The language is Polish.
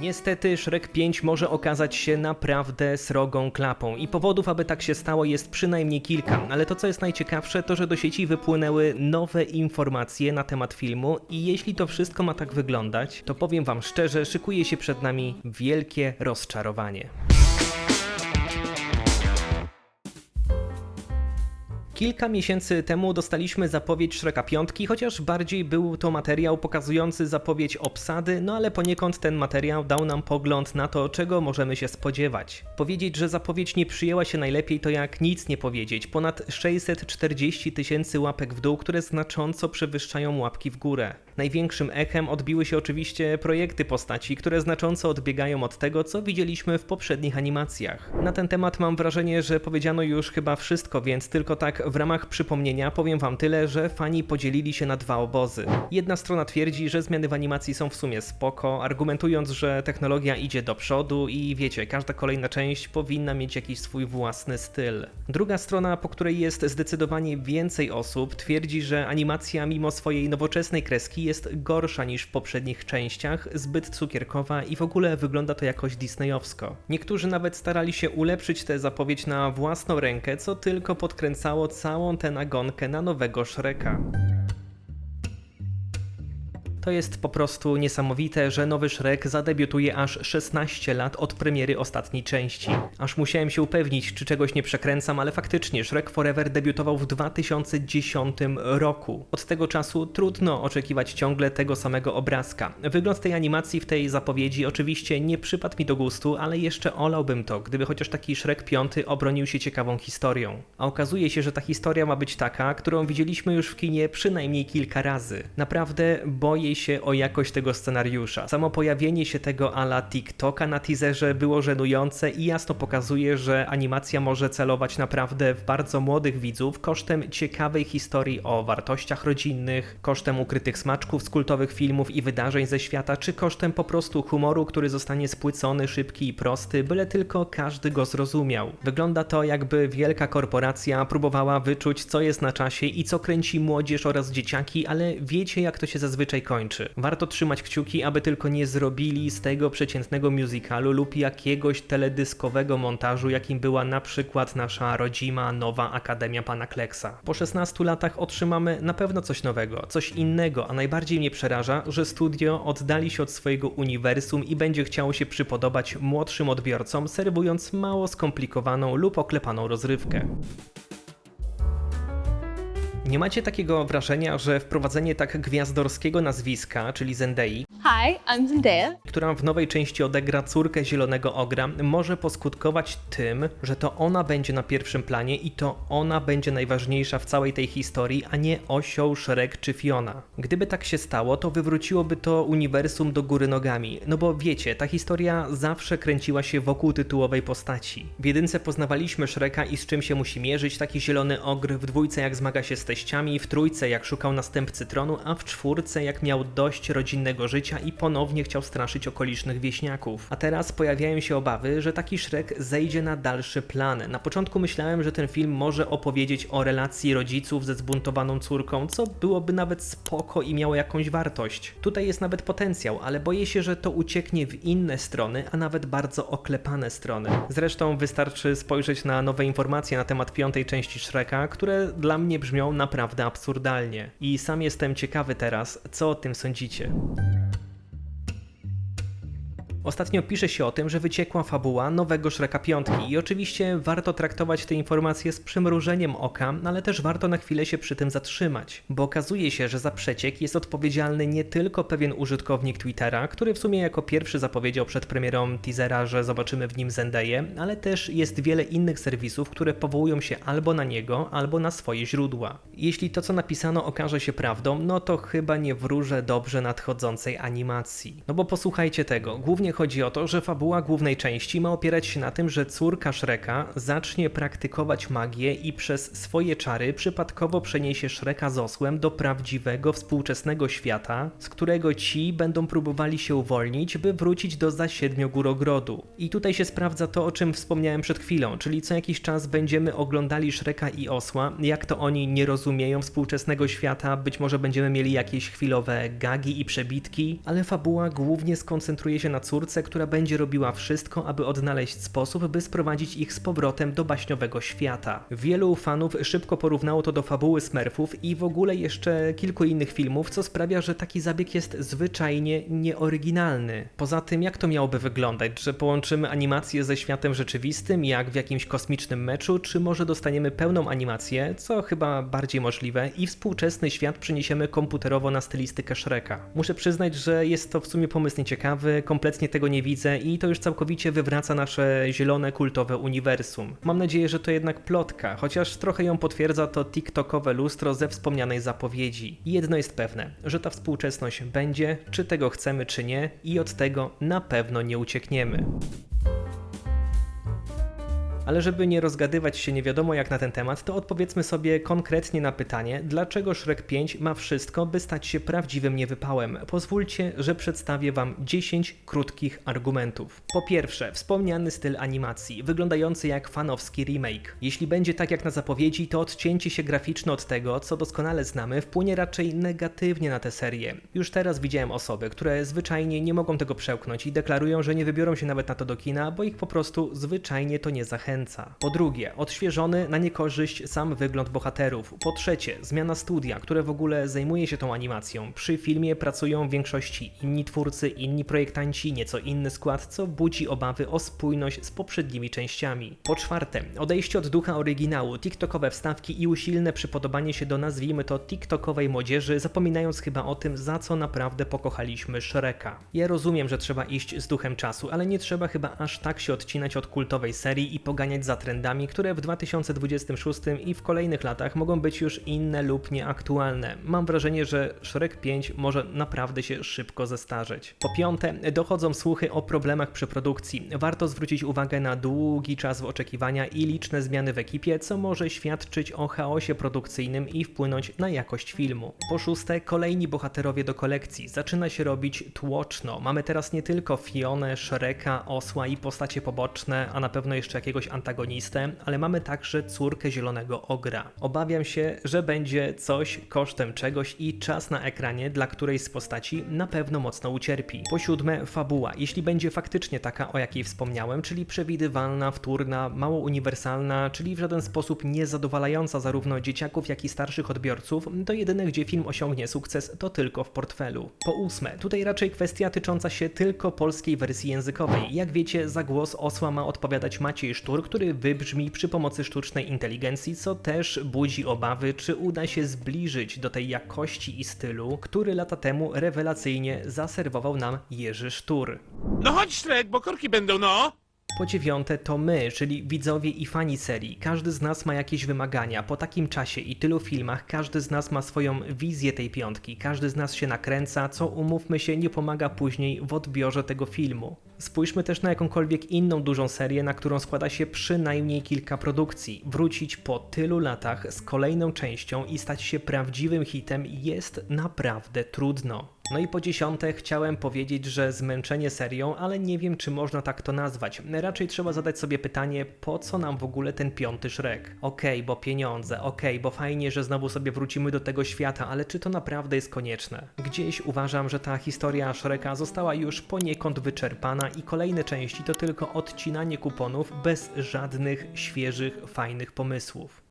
Niestety Shrek 5 może okazać się naprawdę srogą klapą i powodów, aby tak się stało jest przynajmniej kilka, ale to co jest najciekawsze to, że do sieci wypłynęły nowe informacje na temat filmu i jeśli to wszystko ma tak wyglądać, to powiem wam szczerze, szykuje się przed nami wielkie rozczarowanie. Kilka miesięcy temu dostaliśmy zapowiedź Shreka 5, chociaż bardziej był to materiał pokazujący zapowiedź obsady, no ale poniekąd ten materiał dał nam pogląd na to, czego możemy się spodziewać. Powiedzieć, że zapowiedź nie przyjęła się najlepiej, to jak nic nie powiedzieć. Ponad 640 tysięcy łapek w dół, które znacząco przewyższają łapki w górę. Największym echem odbiły się oczywiście projekty postaci, które znacząco odbiegają od tego, co widzieliśmy w poprzednich animacjach. Na ten temat mam wrażenie, że powiedziano już chyba wszystko, więc tylko tak w ramach przypomnienia powiem wam tyle, że fani podzielili się na dwa obozy. Jedna strona twierdzi, że zmiany w animacji są w sumie spoko, argumentując, że technologia idzie do przodu i wiecie, każda kolejna część powinna mieć jakiś swój własny styl. Druga strona, po której jest zdecydowanie więcej osób, twierdzi, że animacja mimo swojej nowoczesnej kreski jest gorsza niż w poprzednich częściach, zbyt cukierkowa i w ogóle wygląda to jakoś disneyowsko. Niektórzy nawet starali się ulepszyć tę zapowiedź na własną rękę, co tylko podkręcało całą tę nagonkę na nowego Shreka. To jest po prostu niesamowite, że nowy Shrek zadebiutuje aż 16 lat od premiery ostatniej części. Aż musiałem się upewnić, czy czegoś nie przekręcam, ale faktycznie Shrek Forever debiutował w 2010 roku. Od tego czasu trudno oczekiwać ciągle tego samego obrazka. Wygląd tej animacji w tej zapowiedzi oczywiście nie przypadł mi do gustu, ale jeszcze olałbym to, gdyby chociaż taki Shrek 5 obronił się ciekawą historią. A okazuje się, że ta historia ma być taka, którą widzieliśmy już w kinie przynajmniej kilka razy. Naprawdę boję się o jakość tego scenariusza. Samo pojawienie się tego ala TikToka na teaserze było żenujące i jasno pokazuje, że animacja może celować naprawdę w bardzo młodych widzów kosztem ciekawej historii o wartościach rodzinnych, kosztem ukrytych smaczków z kultowych filmów i wydarzeń ze świata, czy kosztem po prostu humoru, który zostanie spłycony, szybki i prosty, byle tylko każdy go zrozumiał. Wygląda to jakby wielka korporacja próbowała wyczuć co jest na czasie i co kręci młodzież oraz dzieciaki, ale wiecie jak to się zazwyczaj kończy. Warto trzymać kciuki, aby tylko nie zrobili z tego przeciętnego musicalu lub jakiegoś teledyskowego montażu, jakim była na przykład nasza rodzima nowa Akademia Pana Kleksa. Po 16 latach otrzymamy na pewno coś nowego, coś innego, a najbardziej mnie przeraża, że studio oddali się od swojego uniwersum i będzie chciało się przypodobać młodszym odbiorcom, serwując mało skomplikowaną lub oklepaną rozrywkę. Nie macie takiego wrażenia, że wprowadzenie tak gwiazdorskiego nazwiska, czyli Zendei, Hi, I'm Zendaya. która w nowej części odegra córkę Zielonego Ogra, może poskutkować tym, że to ona będzie na pierwszym planie i to ona będzie najważniejsza w całej tej historii, a nie osioł, Shrek czy Fiona. Gdyby tak się stało, to wywróciłoby to uniwersum do góry nogami, no bo wiecie, ta historia zawsze kręciła się wokół tytułowej postaci. W jedynce poznawaliśmy Shreka i z czym się musi mierzyć, taki Zielony Ogr, w dwójce jak zmaga się z teściami, w trójce jak szukał następcy tronu, a w czwórce jak miał dość rodzinnego życia i ponownie chciał straszyć okolicznych wieśniaków. A teraz pojawiają się obawy, że taki Shrek zejdzie na dalszy plan. Na początku myślałem, że ten film może opowiedzieć o relacji rodziców ze zbuntowaną córką, co byłoby nawet spoko i miało jakąś wartość. Tutaj jest nawet potencjał, ale boję się, że to ucieknie w inne strony, a nawet bardzo oklepane strony. Zresztą wystarczy spojrzeć na nowe informacje na temat piątej części Shreka, które dla mnie brzmią naprawdę absurdalnie. I sam jestem ciekawy teraz, co o tym sądzicie. Ostatnio pisze się o tym, że wyciekła fabuła nowego Shreka piątki i oczywiście warto traktować te informacje z przymrużeniem oka, ale też warto na chwilę się przy tym zatrzymać, bo okazuje się, że za przeciek jest odpowiedzialny nie tylko pewien użytkownik Twittera, który w sumie jako pierwszy zapowiedział przed premierą teasera, że zobaczymy w nim Zendaję, ale też jest wiele innych serwisów, które powołują się albo na niego, albo na swoje źródła. Jeśli to co napisano okaże się prawdą, no to chyba nie wróżę dobrze nadchodzącej animacji. No bo posłuchajcie tego, głównie chodzi o to, że fabuła głównej części ma opierać się na tym, że córka Shreka zacznie praktykować magię i przez swoje czary przypadkowo przeniesie Shreka z osłem do prawdziwego, współczesnego świata, z którego ci będą próbowali się uwolnić, by wrócić do zasiedmiogórogrodu. I tutaj się sprawdza to, o czym wspomniałem przed chwilą, czyli co jakiś czas będziemy oglądali Shreka i osła, jak to oni nie rozumieją współczesnego świata, być może będziemy mieli jakieś chwilowe gagi i przebitki, ale fabuła głównie skoncentruje się na córce twórcę, która będzie robiła wszystko, aby odnaleźć sposób, by sprowadzić ich z powrotem do baśniowego świata. Wielu fanów szybko porównało to do fabuły Smurfów i w ogóle jeszcze kilku innych filmów, co sprawia, że taki zabieg jest zwyczajnie nieoryginalny. Poza tym, jak to miałoby wyglądać, że połączymy animację ze światem rzeczywistym, jak w jakimś kosmicznym meczu, czy może dostaniemy pełną animację, co chyba bardziej możliwe, i współczesny świat przeniesiemy komputerowo na stylistykę Shreka. Muszę przyznać, że jest to w sumie pomysł nieciekawy, kompletnie tego nie widzę i to już całkowicie wywraca nasze zielone kultowe uniwersum. Mam nadzieję, że to jednak plotka, chociaż trochę ją potwierdza to TikTokowe lustro ze wspomnianej zapowiedzi. Jedno jest pewne, że ta współczesność będzie, czy tego chcemy, czy nie, i od tego na pewno nie uciekniemy. Ale żeby nie rozgadywać się nie wiadomo jak na ten temat, to odpowiedzmy sobie konkretnie na pytanie, dlaczego Shrek 5 ma wszystko, by stać się prawdziwym niewypałem. Pozwólcie, że przedstawię Wam 10 krótkich argumentów. Po pierwsze, wspomniany styl animacji, wyglądający jak fanowski remake. Jeśli będzie tak jak na zapowiedzi, to odcięcie się graficzne od tego, co doskonale znamy, wpłynie raczej negatywnie na tę serię. Już teraz widziałem osoby, które zwyczajnie nie mogą tego przełknąć i deklarują, że nie wybiorą się nawet na to do kina, bo ich po prostu zwyczajnie to nie zachęca. Po drugie, odświeżony na niekorzyść sam wygląd bohaterów. Po trzecie, zmiana studia, które w ogóle zajmuje się tą animacją. Przy filmie pracują w większości inni twórcy, inni projektanci, nieco inny skład, co budzi obawy o spójność z poprzednimi częściami. Po czwarte, odejście od ducha oryginału, TikTokowe wstawki i usilne przypodobanie się do nazwijmy to TikTokowej młodzieży, zapominając chyba o tym, za co naprawdę pokochaliśmy Shreka. Ja rozumiem, że trzeba iść z duchem czasu, ale nie trzeba chyba aż tak się odcinać od kultowej serii i poganiać za trendami, które w 2026 i w kolejnych latach mogą być już inne lub nieaktualne. Mam wrażenie, że Shrek 5 może naprawdę się szybko zestarzeć. Po piąte, dochodzą słuchy o problemach przy produkcji. Warto zwrócić uwagę na długi czas oczekiwania i liczne zmiany w ekipie, co może świadczyć o chaosie produkcyjnym i wpłynąć na jakość filmu. Po szóste, kolejni bohaterowie do kolekcji. Zaczyna się robić tłoczno. Mamy teraz nie tylko Fionę, Shreka, Osła i postacie poboczne, a na pewno jeszcze jakiegoś antagonistę, ale mamy także córkę Zielonego Ogra. Obawiam się, że będzie coś kosztem czegoś i czas na ekranie dla którejś z postaci na pewno mocno ucierpi. Po siódme, fabuła. Jeśli będzie faktycznie taka, o jakiej wspomniałem, czyli przewidywalna, wtórna, mało uniwersalna, czyli w żaden sposób niezadowalająca zarówno dzieciaków, jak i starszych odbiorców, to jedyne, gdzie film osiągnie sukces, to tylko w portfelu. Po ósme, tutaj raczej kwestia tycząca się tylko polskiej wersji językowej. Jak wiecie, za głos osła ma odpowiadać Maciej Sztur, który wybrzmi przy pomocy sztucznej inteligencji, co też budzi obawy, czy uda się zbliżyć do tej jakości i stylu, który lata temu rewelacyjnie zaserwował nam Jerzy Sztur. No chodź, Shrek, bo korki będą, no! Po dziewiąte to my, czyli widzowie i fani serii. Każdy z nas ma jakieś wymagania. Po takim czasie i tylu filmach każdy z nas ma swoją wizję tej piątki. Każdy z nas się nakręca, co umówmy się nie pomaga później w odbiorze tego filmu. Spójrzmy też na jakąkolwiek inną dużą serię, na którą składa się przynajmniej kilka produkcji. Wrócić po tylu latach z kolejną częścią i stać się prawdziwym hitem jest naprawdę trudno. No i po dziesiąte chciałem powiedzieć, że zmęczenie serią, ale nie wiem czy można tak to nazwać. Raczej trzeba zadać sobie pytanie, po co nam w ogóle ten piąty Shrek? Okej, bo pieniądze, okej, bo fajnie, że znowu sobie wrócimy do tego świata, ale czy to naprawdę jest konieczne? Gdzieś uważam, że ta historia Shreka została już poniekąd wyczerpana i kolejne części to tylko odcinanie kuponów bez żadnych świeżych, fajnych pomysłów.